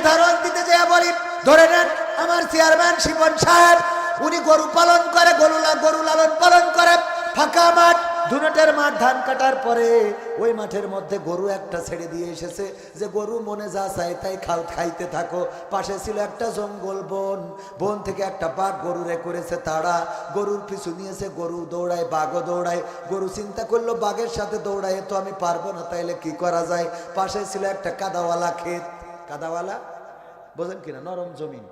উদাহরণ দিতে যে বলি, ধরে নেন আমার চেয়ারম্যান শিবন সাহেব, উনি গরু পালন করে গরু গরু লালন পালন করে। ফাঁকা মাঠ ধুনটের মাঠ, ধান কাটার পরে ওই মাঠের মধ্যে গরু একটা ছেড়ে দিয়ে এসেছে যে, গরু মনে যা চায় তাই খাল খাইতে থাকো। পাশে ছিল একটা জঙ্গল বন। বন থেকে একটা বাঘ গরুরে করেছে তারা গরুর পিছু নিয়েছে, গরু দৌড়ায়, বাঘও দৌড়ায়। গরু চিন্তা করল, বাঘের সাথে দৌড়ায় তো আমি পারব না, তাইলে কি করা যায়? পাশে ছিল একটা কাদাওয়ালা ক্ষেত। কাদাওয়ালা? বোঝেন কিনা? নরম জমিন।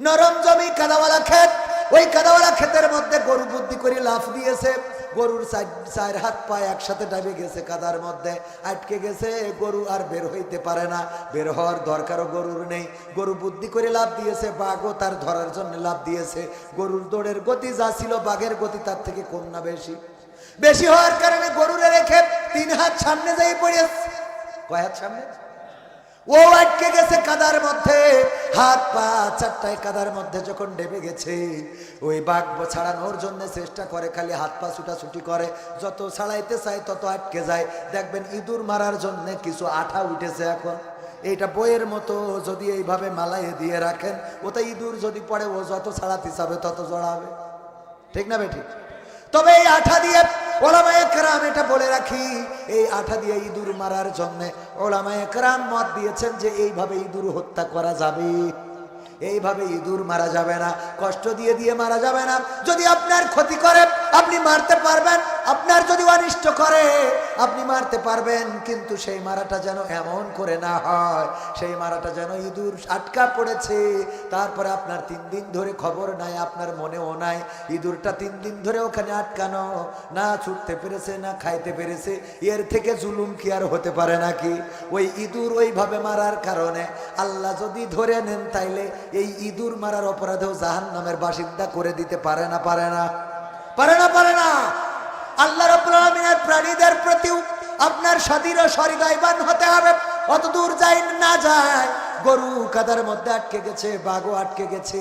নরম জমি কাদাওয়ালা ক্ষেত। ওই কাদাওয়ালা ক্ষেতের মধ্যে গরু বুদ্ধি করে লাফ দিয়েছে। গরুর চার- হাত পায়ে একসাথে ডাবে গেছে কাদার মধ্যে। আটকে গেছে, গরু আর বের হইতে পারে না। বের হওয়ার দরকারও গরুর নেই। গরু বুদ্ধি করে লাভ দিয়েছে, বাঘও তার ধরার জন্য লাভ দিয়েছে। গরুর দৌড়ের গতি যা ছিল, বাঘের গতি তার থেকে কম না বেশি। বেশি হওয়ার কারণে গরুরে রেখে তিন হাত সামনে যাই পড়েছে। কয় হাত সামনে? ও আটকে গেছে কাদার মধ্যে, হাত পা চারটায় কাদার মধ্যে যখন ডেবে গেছে, ওই বাঘ ছাড়ানোর জন্য চেষ্টা করে, খালি হাত পা ছুটাছুটি করে, যত ছাড়াইতে চায় তত আটকে যায়। দেখবেন ইঁদুর মারার জন্য কিছু আঠা উঠেছে এখন। এইটা বইয়ের মতো যদি এইভাবে মালাইয়ে দিয়ে রাখেন, ওতে ইঁদুর যদি পড়ে, ও যত ছাড়াতে চাবে তত জড়াবে। ঠিক না বেঠিক? তবে এই আঠা দিয়ে ওলামায় একরাম এটা বলে রাখি, এই আঠা দিয়ে ইঁদুর মারার জন্য ওলামায় একরাম মত দিয়েছেন যে এইভাবে ইঁদুর হত্যা করা যাবে। এইভাবে ইঁদুর মারা যাবে না, কষ্ট দিয়ে দিয়ে মারা যাবে না। যদি আপনার ক্ষতি করে আপনি মারতে পারবেন, আপনার যদি অনিষ্ট করে, আপনি মারতে পারবেন, কিন্তু সেই মারাটা যেন এমন করে না হয়। সেই মারাটা যেন ইঁদুর আটকা পড়েছে, তারপরে আপনার তিন দিন ধরে খবর নাই, আপনার মনেও নাই, ইঁদুরটা তিন দিন ধরে ওখানে আটকানো, না ছুটতে পেরেছে, না খাইতে পেরেছে, এর থেকে জুলুম কি আর হতে পারে নাকি? ওই ইঁদুর ওইভাবে মারার কারণে আল্লাহ যদি ধরে নেন, তাইলে এই ইঁদুর মারার অপরাধেও জাহান নামের বাসিন্দা করে দিতে পারে না পারে না। পারে না পারে না। আল্লাহ রব্বুল প্রাণীদের প্রতিও আপনার স্বাধীন ও সহৃদয়বান হতে হবে। অত দূর যাই না যায় গরু কাদার মধ্যে আটকে গেছে, বাঘও আটকে গেছে।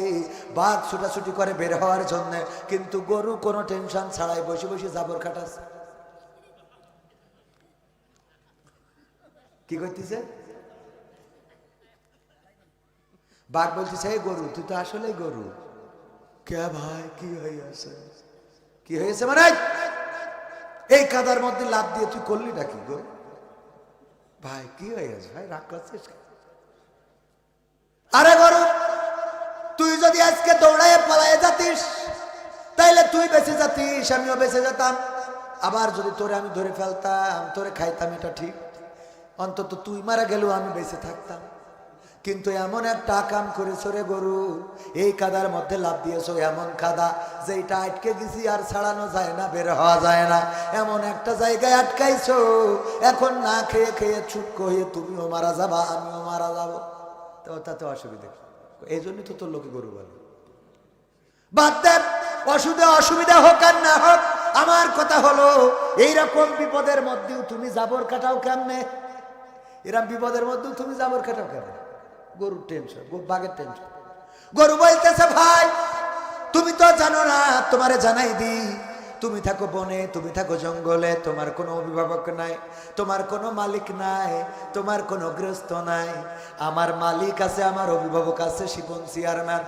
বাঘ ছুটাছুটি করে বের হওয়ার জন্য, কিন্তু গরু কোনো টেনশন ছাড়াই বসে বসে জাবর কাটাছে কি করতেছে বাঘ বলতেছে গরু, তুই তো আসলেই গরু। কে ভাই, কি হয়েছে কি হয়েছে মানে এই কাদার মধ্যে লাভ দিয়ে তুই করলি নাকি গো? ভাই, কি হয়ে গেছে ভাই, রাগ করছিস আরে গরু, তুই যদি আজকে দৌড়ায় পালায় যাতিস, তাইলে তুই বেঁচে যাতিস, আমিও বেঁচে যেতাম। আবার যদি তোরে আমি ধরে ফেলতাম, তোরে খাইতাম, এটা ঠিক। অন্তত তুই মারা গেলেও আমি বেঁচে থাকতাম। কিন্তু এমন একটা কাম করেছ রে গরু। এই কাদার মধ্যে লাভ দিয়েছ, এমন কাদা যেটা আটকে গেছি আর ছাড়ানো যায় না, বের হওয়া যায় না। এমন একটা জায়গায় আটকাইছো। এখন না খেয়ে খেয়ে ছুটকো হয়ে তুমিও মারা যাবা, আমিও মারা যাব। তো তাতে অসুবিধা এই জন্যই তো তোর লোকে গরু বলে। বাদ অসুবিধা অসুবিধা হোক আর না হোক, আমার কথা হলো, এইরকম বিপদের মধ্যেও তুমি জাবর কাটাও কেমনে? এরম বিপদের মধ্যেও তুমি জাবর কাটাও কেন গরুর টেনশন বাঘের টেনশন গরু বলতেছে, ভাই, তুমি তো জানো না, তোমারে জানাই দি। তুমি থাকো বনে, তুমি থাকো জঙ্গলে, তোমার কোনো অভিভাবক নাই, তোমার কোনো মালিক নাই, তোমার কোনো গৃহস্থ নাই। আমার মালিক আছে, আমার অভিভাবক আছে, শিবন চেয়ারম্যান।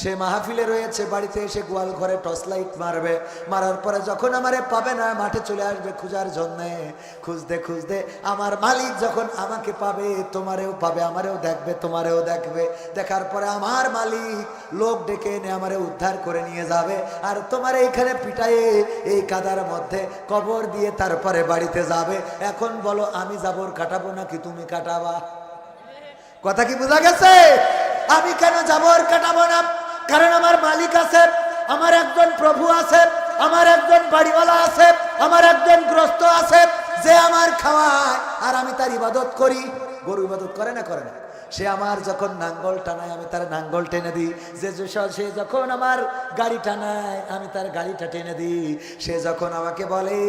সে মাহফিলে রয়েছে, বাড়িতে এসে গোয়াল ঘরে টর্চ লাইট মারবে। মারার পরে যখন আমারে পাবে না, মাঠে চলে আসবে খুঁজার জন্যে। খুঁজতে খুঁজতে আমার মালিক যখন আমাকে পাবে, তোমারেও পাবে, আমারেও দেখবে, তোমারেও দেখবে। দেখার পরে আমার মালিক লোক ডেকে এনে আমারে উদ্ধার করে নিয়ে যাবে। আর তোমার এইখানে পিটায়ে, এই কাদার মধ্যে কবর দিয়ে তারপরে বাড়িতে যাবে। এখন বলো, আমি যাবর কাটাবো নাকি তুমি কাটাবা? কথা কি বোঝা গেছে? আমি কেন যাবর কাটাবো না? কারণ আমার মালিক আছে, আমার একজন প্রভু আছে, আমার একজন বাড়িওয়ালা আছে, আমার একজন গ্রস্ত আছে, যে আমার খাওয়ায়, আর আমি তার ইবাদত করি। গরু ইবাদত করে না করে না। সে আমার যখন নাঙ্গল টানায়, আমি তার নাঙ্গল টেনে দিই। যে সে যখন আমার গাড়ি টানায়, আমি তার গাড়িটা টেনে দিই। সে যখন আমাকে বলে,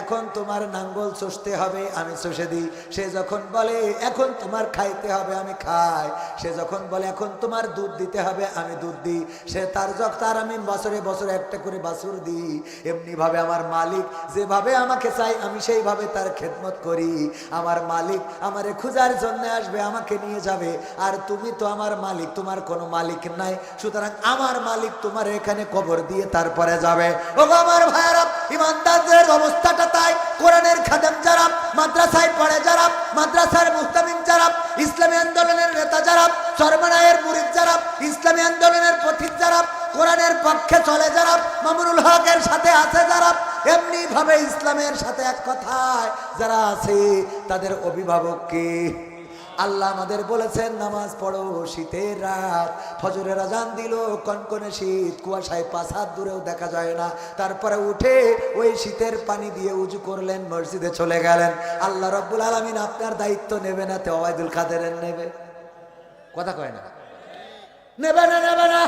এখন তোমার নাঙ্গল চষতে হবে, আমি চষে দিই। সে যখন বলে, এখন তোমার খাইতে হবে, আমি খাই। সে যখন বলে, এখন তোমার দুধ দিতে হবে, আমি দুধ দিই। সে তার যখন তার আমি বছরে বছরে একটা করে বাছুর দিই। এমনিভাবে আমার মালিক যেভাবে আমাকে চাই আমি সেইভাবে তার খেদমত করি। আমার মালিক আমারে খুঁজার জন্য আসবে, আমাকে নিয়ে যাবে। যাবে আর তুমি তো আমার মালিক, তোমার কোনো মালিক নাই। সুতরাং আমার মালিক তোমার এখানে কবর দিয়ে তারপরে যাবে। ও আমার ভাইয়ারা, ইমানদারদের অবস্থাটা তাই। কোরআনের খাদেম যারা, মাদ্রাসায় পড়ে যারা, মাদ্রাসার মুস্তামিন যারা, ইসলামী আন্দোলনের নেতা যারা, সরমানায়ের মুরিদ যারা, ইসলামী আন্দোলনের পথিক যারা, কোরআনের পক্ষে চলে যারা, মামুনুল হকের সাথে আছে যারা এমনি ভাবে ইসলামের সাথে এক কথায় যারা আছে, তাদের অভিভাবককে আল্লাহ আমাদের বলেছেন, নামাজ পড়ো শীতের রাত। ফজরের আজান দিল, কনকনে শীত, কুয়াশায় পাঁচ হাত দূরেও দেখা যায় না। তারপরে উঠে ওই শীতের পানি দিয়ে উজু করলেন, মসজিদে চলে গেলেন। আল্লাহ রব্বুল আলমিন আপনার দায়িত্ব নেবে না, তো ওবায়দুল কাদেরের নেবে। কথা কয় না? নেবে না নেবে না।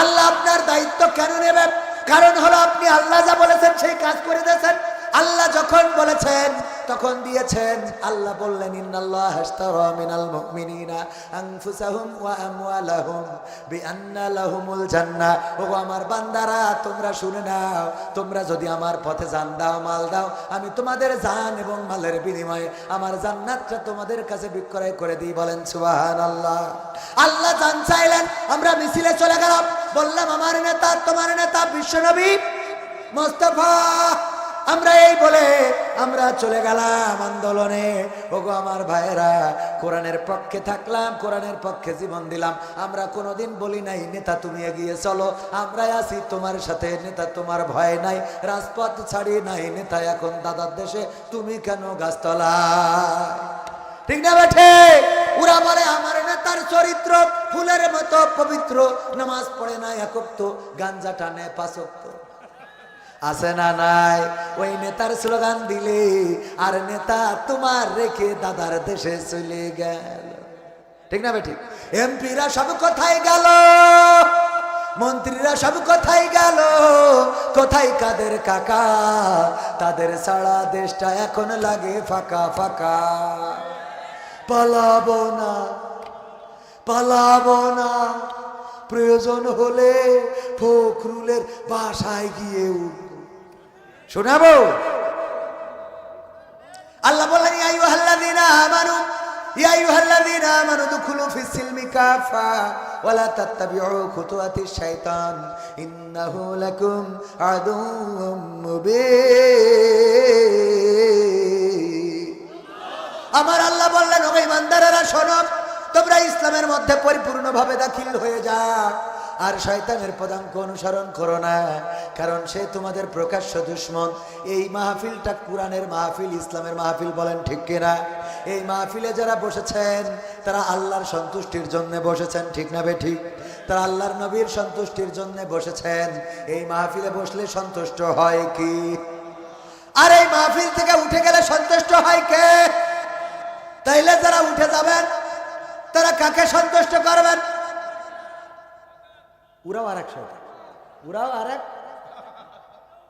আল্লাহ আপনার দায়িত্ব কেন নেবে? কারণ হলো আপনি আল্লাহ যা বলেছেন, সেই কাজ করে দিয়েছেন। আল্লাহ যখন বলেছেন তখন দিয়েছেন, আল্লাহ বললেন আমার বান্দারা, তোমরা শুনে নাও, তোমরা যদি আমার পথে জান দাও, মাল দাও, আমি তোমাদের জান এবং মালের বিনিময়ে আমার জান্নাতটা তোমাদের কাছে বিক্রয় করে দিই, বলেন সুবহানাল্লাহ। আল্লাহ জান চাইলেন, আমরা মিছিলে চলে গেলাম, বললাম, আমার নেতা, তোমার নেতা বিশ্বনবী মোস্তফা আমরা এই বলে আমরা চলে গেলাম আন্দোলনে। ওগো আমার ভাইয়েরা, কোরআনের পক্ষে থাকলাম, কোরআনের পক্ষে জীবন দিলাম। আমরা কোনোদিন বলি নাই, নেতা তুমি এগিয়ে চলো। আমরা আছি তোমার সাথে, নেতা তোমার ভয় নাই। রাজপথ ছাড়ি নাই, নেতা এখন দাদার দেশে। তুমি কেন গাছতলা? ঠিক না বেঠে? ওরা বলে, আমার নেতার চরিত্র ফুলের মতো পবিত্র। নামাজ পড়ে না একত্র গাঞ্জা টানে পাঁচক্ত। আছে না নাই? ওই নেতার স্লোগান দিলে, আর নেতা তোমার রেখে দাদার দেশে চলে গেল। ঠিক না বেঠিক? এমপিরা সব কোথায় গেল? মন্ত্রীরা সব কোথায় গেল? কোথায় কাদের কাকা? তাদের সারা দেশটা এখন লাগে ফাঁকা ফাঁকা। পালাবো না পালাবো না। প্রয়োজন হলে ফখরুলের বাসায় গিয়ে উঠবো। শোনাবো? আল্লাহ বললেন, ইয়া আইয়ুহাল্লাযীনা আমানু, ইয়া মুবিন। আমার আল্লাহ বললেন ও ইমানদারেরা, শোনো, তোমরা ইসলামের মধ্যে পরিপূর্ণভাবে দাখিল হয়ে যা আর শয়তানের পদাঙ্ক অনুসরণ করো না, কারণ সে তোমাদের প্রকাশ্য দুশ্মন। এই মাহফিলটা কোরআনের মাহফিল, ইসলামের মাহফিল বলেন ঠিক কিনা? এই মাহফিলে যারা বসেছেন, তারা আল্লাহর সন্তুষ্টির জন্য বসেছেন, ঠিক না বে ঠিক তারা আল্লাহর নবীর সন্তুষ্টির জন্য বসেছেন। এই মাহফিলে বসলে সন্তুষ্ট হয় কি? আর এই মাহফিল থেকে উঠে গেলে সন্তুষ্ট হয় কে? তাইলে যারা উঠে যাবেন, তারা কাকে সন্তুষ্ট করবেন? ওরাও আর এক শয়তান। ওরাও আর এক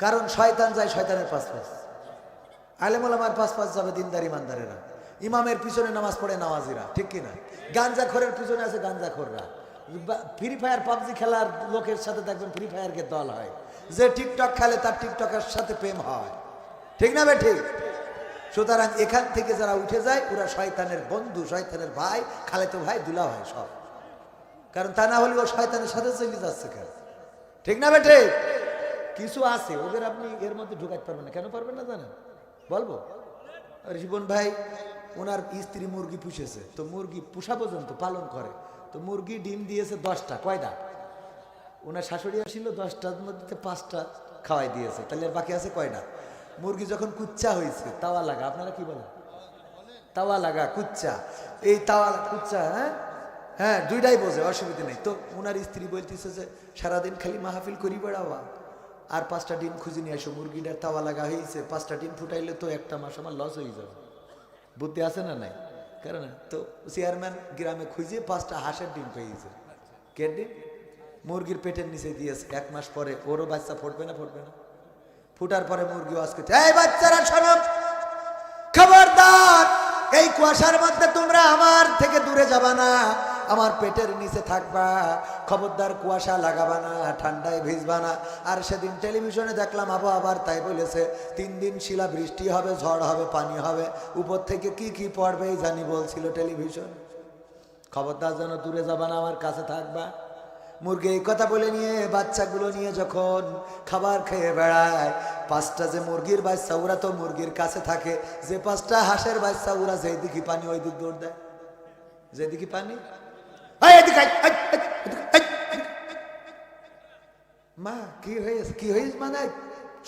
কারণ শয়তান যায় শয়তানের পাশ পাশ আলেমুল আমার পাশ পাশ যাবে দিনদার ইমানদারেরা। ইমামের পিছনে নামাজ পড়ে নামাজিরা, ঠিক কিনা গাঞ্জা খোরের পিছনে আছে গাঞ্জা খোররা ফ্রি ফায়ার পাবজি খেলার লোকের সাথে দেখবেন ফ্রি ফায়ারকে দল হয়। যে টিকটক খেলে তার টিকটকের সাথে প্রেম হয়। ঠিক না ঠিক? সুতরাং এখান থেকে যারা উঠে যায়, ওরা শয়তানের বন্ধু, শয়তানের ভাই, খালেতো ভাই দুলা ভাই সব। কারণ তা না হলে ও শয়তানের সাথে চলে যাচ্ছে কেন? ঠিক না বেটে কিছু আছে, ওদের আপনি এর মধ্যে ঢুকাতে পারবেন না। কেন পারবেন না জানেন? বলব? আর জীবন ভাই, ওনার স্ত্রী মুরগি পুষেছে। তো মুরগি পোষা পর্যন্ত পালন করে। তো মুরগি ডিম দিয়েছে দশটা। কয়টা? ওনার শাশুড়ি আসিল দশটার মধ্যে পাঁচটা খাওয়াই দিয়েছে। তাহলে আর বাকি আছে কয়টা? মুরগি যখন কুচ্চা হয়েছে, তাওয়া লাগা। আপনারা কি বলেন? তাওয়া লাগা কুচ্চা এই তাওয়া কুচ্চা হ্যাঁ? হ্যাঁ দুইটাই বোঝে, অসুবিধা নেই। তো ওনার স্ত্রী বলতেছে যে, সারাদিন খালি মাহফিল করি বেড়াওয়া। আর পাঁচটা ডিম খুঁজে নিয়ে আসো, মুরগিটার তাওয়া লাগা হয়েছে পাঁচটা ডিম ফুটাইলে তো একটা মাস আমার লস হয়ে যাবে। বুদ্ধি আছে না নাই? কারণ, তো চেয়ারম্যান গ্রামে খুঁজে পাঁচটা হাঁসের ডিম পেয়েছে। কে ডিম? মুরগির পেটের নিচে দিয়েছে। এক মাস পরে ওরও বাচ্চা ফুটবে না ফুটবে না। ফুটার পরে মুরগি আজকে, এই বাচ্চারা খবরদার কুয়াশার মধ্যে তোমরা আমার থেকে দূরে যাবা না, আমার পেটের নিচে থাকবা, খবরদার কুয়াশা লাগাবা না, ঠান্ডায় ভিজবা না। আর সেদিন টেলিভিশনে দেখলাম আবার তাই বলেছে, তিন দিন শিলা বৃষ্টি হবে, ঝড় হবে, পানি হবে, উপর থেকে কি কি পড়বে জানি বলছিল টেলিভিশন। খবরদার যেন দূরে যাবা না, আমার কাছে থাকবা। মুরগি এই কথা বলে নিয়ে, বাচ্চাগুলো নিয়ে যখন খাবার খেয়ে বেড়ায়, পাঁচটা যে মুরগির বাচ্চা, ওরা তো মুরগির কাছে থাকে। যে পাঁচটা হাঁসের বাচ্চা, ওরা যেই দিকে পানি ওই দিক দৌড় দেয়। যেদিকে পানি। মা, কি হয়েছে? কি হয়েছে মানে?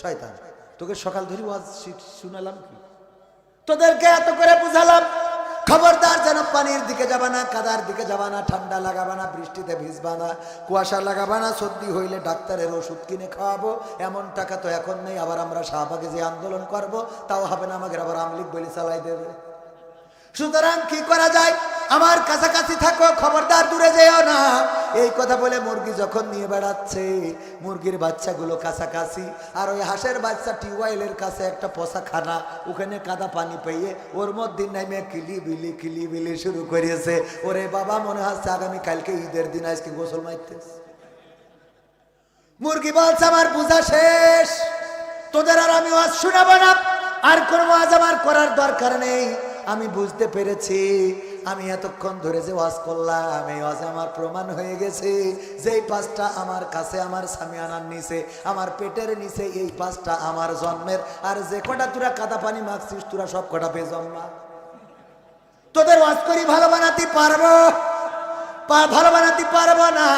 শয়তান, তোকে সকাল ধরে ওয়াজ শুনালাম কি? তোদেরকে এত করে বুঝালাম। খবরদার যেন পানির দিকে যাবা না, কাদার দিকে যাবানা ঠান্ডা লাগাবা না, বৃষ্টিতে ভিজবা না, কুয়াশা লাগাবা না, সর্দি হইলে ডাক্তারের ওষুধ কিনে খাওয়াবো, এমন টাকা তো এখন নেই, আবার আমরা শাহবাগে যে আন্দোলন করব, তাও হবে না আমাকে, আবার আমলিক বলি চালাই দেবে। সুতরাং কি করা যায়? আমার কাছাকাছি থাকো, খবরদার দূরে যেও না। এই কথা বলে মুরগি যখন নিয়ে বেড়াচ্ছে, মুরগির বাচ্চাগুলো কাছাকাছি, আর ওই হাঁসের বাচ্চা টিউবওয়েলের কাছে একটা পচা খানা ওখানে কাদা পানি পেয়ে ওর মধ্যে নেমে কিলি বিলি কিলি বিলি শুরু করিয়েছে। ওরে বাবা, মনে হচ্ছে আগামী কালকে ঈদের দিন আজকে গোসল মারতেছে। মুরগি বলছে, আমার পূজা শেষ। তোদের আর আমি ওয়াজ শোনাবো না। আর কোনো ওয়াজ আমার করার দরকার নেই। আমি বুঝতে পেরেছি। আমি এতক্ষণ ধরে যে ওয়াজ করলাম, এই ওয়াজ আমার প্রমাণ হয়ে গেছে। যে এই পাঁচটা আমার কাছে, আমার স্বামী আনার নিচে, আমার পেটের নিচে, এই পাঁচটা আমার জন্মের। আর যে কটা তোরা কাদা পানি মাখছিস, তোরা সব কটা পেয়ে জন্মা তোদের ওয়াজ করি ভালো বানাতে পারব? ভালো বানাতে পারব না?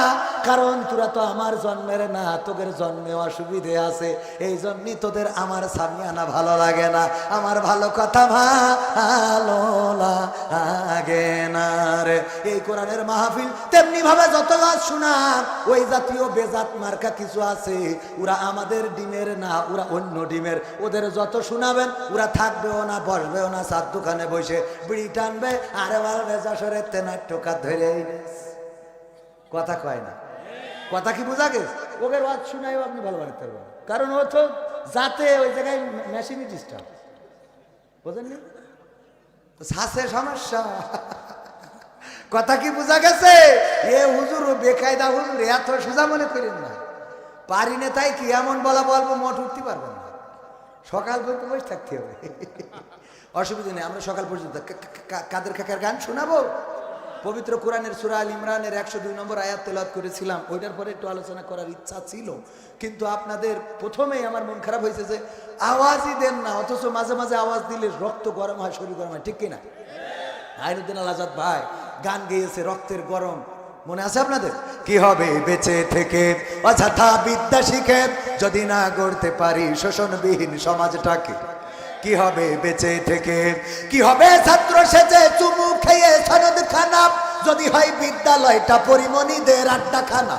কারণ তোরা তো আমার জন্মের না, তোদের জন্মে অসুবিধে আছে। এই জন্যই তোদের আমার স্বামী আনা ভালো লাগে না। আমার ভালো কথা ভালো লাগে না রে। এই কোরআনের মাহফিল তেমনি ভাবে যত গাছ শোনা ওই জাতীয় বেজাত মার্কা কিছু আছে। ওরা আমাদের ডিমের না, ওরা অন্য ডিমের। ওদের যত শোনাবেন, ওরা থাকবেও না, বসবেও না চার দোকানে বসে বিড়ি টানবে, আরে বারে যশোরে তেনার টোকা ধরে কথা কয় না। কথা কি বোঝা গেছে? ওদের ওয়াজ শুনাইও আপনি ভালো বানাতে পারবেন। কারণ ও তো যাতে ওই জায়গায় মেশিনই ডিস্টার্ব বোঝেননি? শ্বাসের সমস্যা। কথা কি বোঝা গেছে? এ হুজুর বেকায়দা হুজুর এত সোজা মনে করেন না। পারি না তাই কি এমন বলা বলব মোট উঠতে পারব না। সকাল পর্যন্ত বসে থাকতে হবে। অসুবিধা নেই আমরা সকাল পর্যন্ত কাদের কাকার গান শোনাবো? পবিত্র কোরআনের সুরা আল ইমরানের একশো দুই নম্বর আয়াত তেলাত করেছিলাম। ওইটার পরে একটু আলোচনা করার ইচ্ছা ছিল। কিন্তু আপনাদের প্রথমেই আমার মন খারাপ হয়েছে যে আওয়াজই দেন না, অথচ মাঝে মাঝে আওয়াজ দিলে রক্ত গরম হয়, শরীর গরম হয়। ঠিক কিনা? আইনুদ্দিন আল আজাদ ভাই, গান গেয়েছে রক্তের গরম। মনে আছে আপনাদের? কি হবে বেঁচে থেকে? অযথা বিদ্যা শিখে যদি না গড়তে পারি শোষণবিহীন সমাজটাকে। কি হবে বেঁচে থেকে? কি হবে ছাত্র সেজে চুমু খেয়ে সনদ খানা? যদি হয় বিদ্যালয়টা পরিমণিদের আড্ডা খানা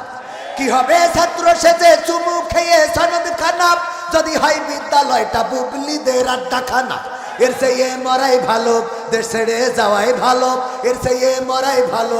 কি হবে ছাত্র সেজে চুমু খেয়ে সনদ খানা? যদি হয় বিদ্যালয়টা বুবলিদের আড্ডা খানা এর চেয়ে মরাই ভালো, দেশ ছেড়ে যাওয়াই ভালো। এর চেয়ে মরাই ভালো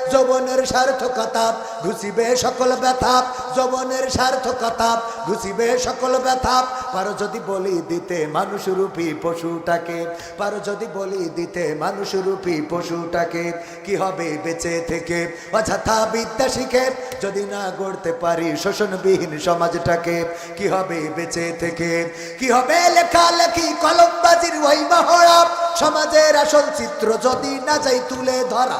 যৌবনের সার্থকতা ঘুষিবে সকল ব্যথা, যৌবনের সার্থকতা ঘুষিবে সকল ব্যথা। পারো যদি বলি দিতে মানুষ রূপী পশুটাকে, পারো যদি বলি দিতে মানুষ রূপী পশুটাকে, কি হবে বেঁচে থেকে? অযথা বিদ্যা শিখে যদি না গড়তে পারি শোষণবিহীন সমাজটাকে, কি হবে বেঁচে থেকে? কি হবে লেখালেখি কলমবাজির ওই মহড়া? সমাজের আসল চিত্র যদি না যাই তুলে ধরা।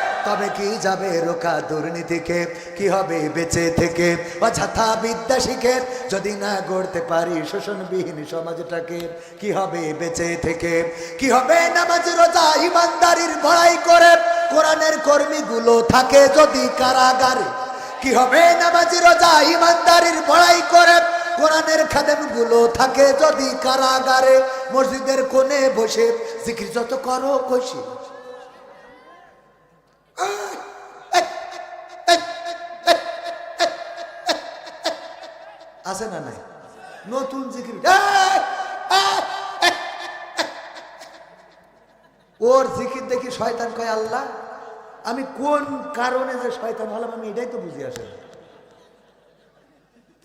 তবে কি যাবে রোকা দুর্নীতিকে? কি হবে বেঁচে থেকে? অযথা বিদ্যা শিখে যদি না গড়তে পারি শোষণবিহীন সমাজটাকে, কি হবে বেঁচে থেকে? কি হবে নামাজ, রোজা, ইমানদারির বড়াই করে? কোরআনের কর্মীগুলো থাকে যদি কারাগারে। কি হবে নামাজ, রোজা, ইমানদারির বড়াই করে? কোরআনের খাদেমগুলো থাকে যদি কারাগারে। মসজিদের কোণে বসে জিকির যত করো কষি আছে না নাই? নতুন জিকির। ওর জিকির দেখি শয়তান কয়, আল্লাহ, আমি কোন কারণে যে শয়তান হলাম আমি এটাই তো বুঝে আসে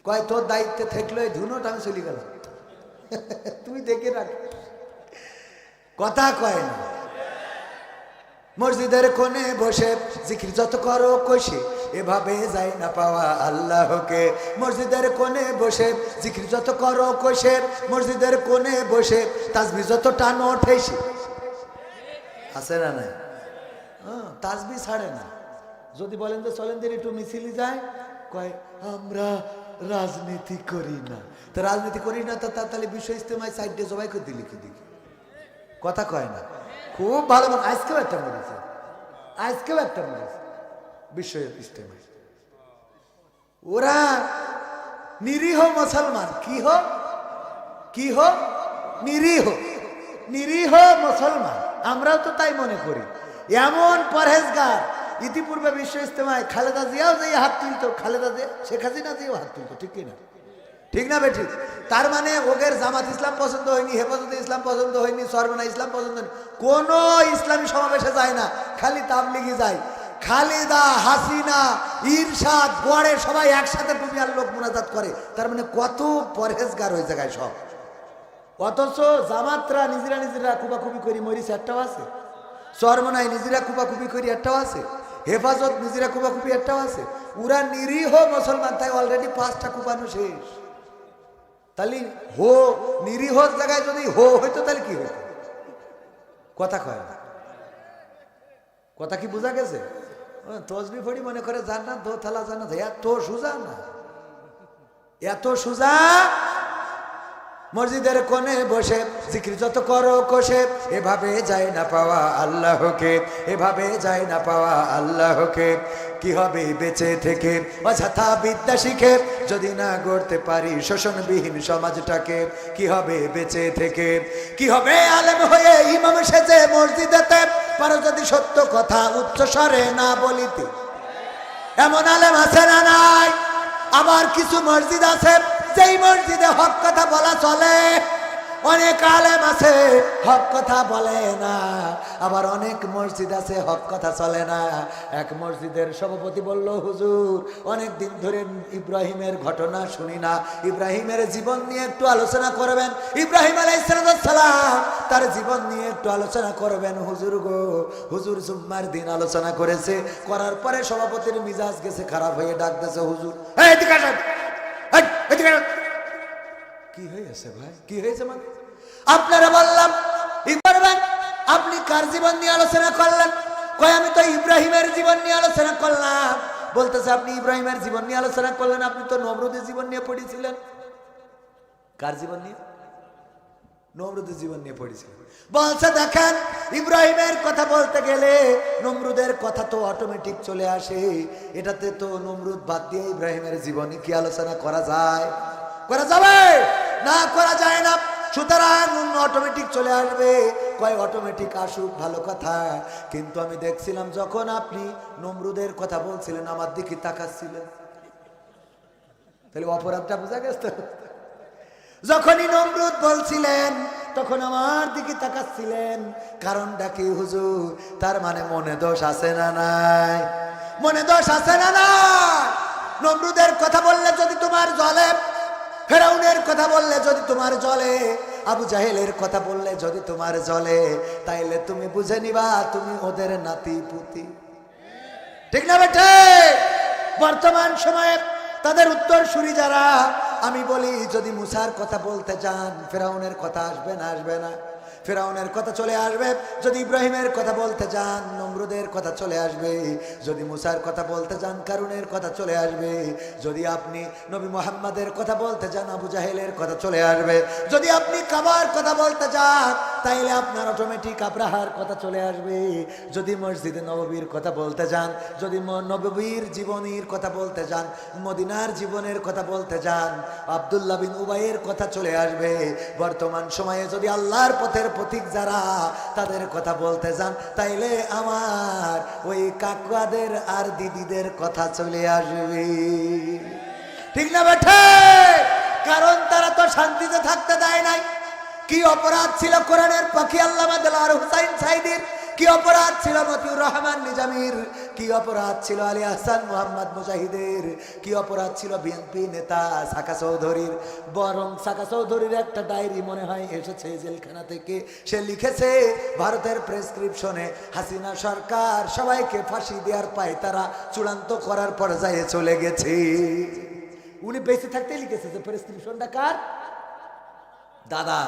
কয়, তোর দায়িত্বে থাকল এই ধুনোটা, আমি চলে গেলাম। তুমি দেখে রাখ। কথা কয় না। মসজিদের কোণে বসে জিকির যত করো কষে এভাবে যাই না পাওয়া আল্লাহকে। মসজিদের কোণে বসে জিকির যত করো কষে মসজিদের কোণে বসে তাসবি যত টানো ঠেসে আছে না নাই? তাসবি ছাড়ে না। যদি বলেন যে চলেন দিন একটু মিছিলি যায়, কয়, আমরা রাজনীতি করি না। তো রাজনীতি করি না, তো তাহলে বিশ্ব ইস্তেমায় সাইডে জবাই করে দিলি কি দেখি কথা কয় না। খুব ভালো মানে আজকেও একটা মরেছে আজকেও একটা মরেছে বিশ্ব ইস্তেমায় ওরা নিরীহ মুসলমান। কি হোক কি হোক নিরীহ। নিরীহ মুসলমান। আমরাও তো তাই মনে করি। এমন পরহেজগার। ইতিপূর্বে বিশ্ব ইস্তেমায় খালেদা জিয়াও যে হাত তুলতো, খালেদা জিয়া শেখ হাসিনা জিয়াও হাত তুলতো, ঠিক কিনা? ঠিক না বেঠিক তার মানে ওগের জামাত ইসলাম পছন্দ হয়নি, হেফাজতে ইসলাম পছন্দ হয়নি সরবনা ইসলাম পছন্দ হয়নি। কোনো ইসলামী সমাবেশে যায় না, খালি তাবলিগি যায়। খালিদা, হাসিনা, ইরশাদ গড়ে সবাই একসাথে দুনিয়ার লোক মোনাজাত করে। তার মানে কত পরহেজগার হয়ে জায়গায় সব। অথচ জামাতরা নিজেরা নিজেরা কুপাকুপি করি মরিস একটাও আছে। চরমনায় নিজেরা কুপাকুপি করি, একটাও আছে। হেফাজত নিজেরা কুপাকুপি, একটাও আছে। ওরা নিরীহ মুসলমান, তাই অলরেডি পাঁচটা কুপানো শেষ। তাহলে হো, নিরীহ জায়গায় যদি হো হইতো তাহলে কি হইতো? কথা কয় না। কথা কি বোঝা গেছে? তসবি ফড়ি মনে করে জান্নাত, দো থালা জানা এত সোজা না। এত সোজা মসজিদের কোণে বসে জিকির যত করো কোষে, এভাবে যায় না পাওয়া আল্লাহকে, এভাবে যায় না পাওয়া আল্লাহকে। কি হবে বেঁচে থেকে? অযথা বিদ্যা শিখে, যদি না গড়তে পারি শোষণবিহীন সমাজটাকে, কি হবে বেঁচে থেকে? কি হবে আলেম হয়ে ইমাম সেজে মসজিদেতে? পারো যদি সত্য কথা উচ্চ স্বরে না বলিতে। এমন আলেম আছে না নাই? আবার কিছু মসজিদ আছে যেই মসজিদে হক কথা বলা চলে। অনেক আলেম আছে হক কথা বলে না। আবার অনেক মসজিদ আছে হক কথা চলে না। এক মসজিদের সভাপতি বলল হুজুর অনেক দিন ধরে ইব্রাহিমের ঘটনা শুনি না। ইব্রাহিমের জীবন নিয়ে একটু আলোচনা করবেন। ইব্রাহিম আলাইসালাম তার জীবন নিয়ে একটু আলোচনা করবেন হুজুর গো হুজুর জুম্মার দিন আলোচনা করেছে। করার পরে সভাপতির মিজাজ গেছে খারাপ হয়ে ডাক ডাকতেছে হুজুর। "এই, এদিকে কি হয়েছে ভাই? কি হয়েছে মানে? আপনারা বললাম ই আপনি কার জীবন নিয়ে আলোচনা করলেন? কয়, আমি তো ইব্রাহিমের জীবন নিয়ে আলোচনা করলাম। বলতেছে, আপনি ইব্রাহিমের জীবন নিয়ে আলোচনা করলেন, আপনি তো নমরুদের জীবন নিয়ে পড়েছিলেন। কার জীবন নিয়ে? নমরুদের জীবন নিয়ে পড়েছিলেন। বলছে, দেখেন, ইব্রাহিমের কথা বলতে গেলে নমরুদের কথা তো অটোমেটিক চলে আসে। এটাতে তো নমরুদ বাদ দিয়ে ইব্রাহিমের জীবনী কি আলোচনা করা যায়? করা যাবে? না করা যায় না। সুতরাং অটোমেটিক চলে আসবে। কয় অটোমেটিক আসুক, ভালো কথা। কিন্তু আমি দেখছিলাম যখন আপনি নমরুদের কথা বলছিলেন, আমার দিকে তাকাচ্ছিলেন। তাহলে অপরাধটা বোঝা গেছে? যখনই নমরুদ বলছিলেন, তখন আমার দিকে তাকাচ্ছিলেন। কারণটা কি হুজুর? তার মানে মনে দোষ আছে না নাই? মনে দোষ আছে না নাই? নমরুদের কথা বললে যদি তোমার জলে ফেরাউনের কথা বললে যদি তোমার জলে, আবু জাহেলের কথা বললে যদি তোমার জলে, তাইলে তুমি বুঝে নিবা তুমি ওদের নাতি পুতি ঠিক না বেটে বর্তমান সময়ে তাদের উত্তর সুরি যারা, আমি বলি যদি মুসার কথা বলতে চান ফেরাউনের কথা আসবে না আসবে না। ফেরাউনের কথা চলে আসবে, যদি ইব্রাহিমের কথা বলতে যান, নমরুদের কথা চলে আসবে, যদি মুসার কথা বলতে যান, কারুনের কথা চলে আসবে, যদি আপনি নবী মোহাম্মদের কথা বলতে যান, আবু জাহেলের কথা চলে আসবে, যদি আপনি কাবার কথা বলতে চান তাইলে আপনার অটোমেটিক আব্রাহার কথা চলে আসবে। যদি মসজিদে নববীর কথা বলতে চান যদি নববীর জীবনীর কথা বলতে চান মদিনার জীবনের কথা বলতে চান আবদুল্লাহ বিন উবাইয়ের কথা চলে আসবে। বর্তমান সময়ে যদি আল্লাহর পথের প্রতীক যারা তাদের কথা বলতে চান তাইলে আমার ওই কাকুয়াদের আর দিদিদের কথা চলে আসবে। ঠিক না বেঠে? কারণ তারা তো শান্তিতে থাকতে দেয় নাই। কি অপরাধ ছিল কোরআনের পাখি দেলার হুসাইন সাইদির? কি অপরাধ ছিল মতিউর রহমান নিজামির? কি অপরাধ ছিল আলী হাসান মোহাম্মদ মুজাহিদের? কি অপরাধ ছিল বিএনপি নেতা সাকা চৌধুরীর? বরং সাকা চৌধুরীর একটা ডায়েরি মনে হয় এসেছে জেলখানা থেকে। সে লিখেছে, ভারতের প্রেসক্রিপশনে হাসিনা সরকার সবাইকে ফাঁসি দেওয়ার পায়, তারা চূড়ান্ত করার পর্যায়ে চলে গেছে। উনি বেঁচে থাকতে লিখেছে যে, প্রেসক্রিপশনটা কার? দাদা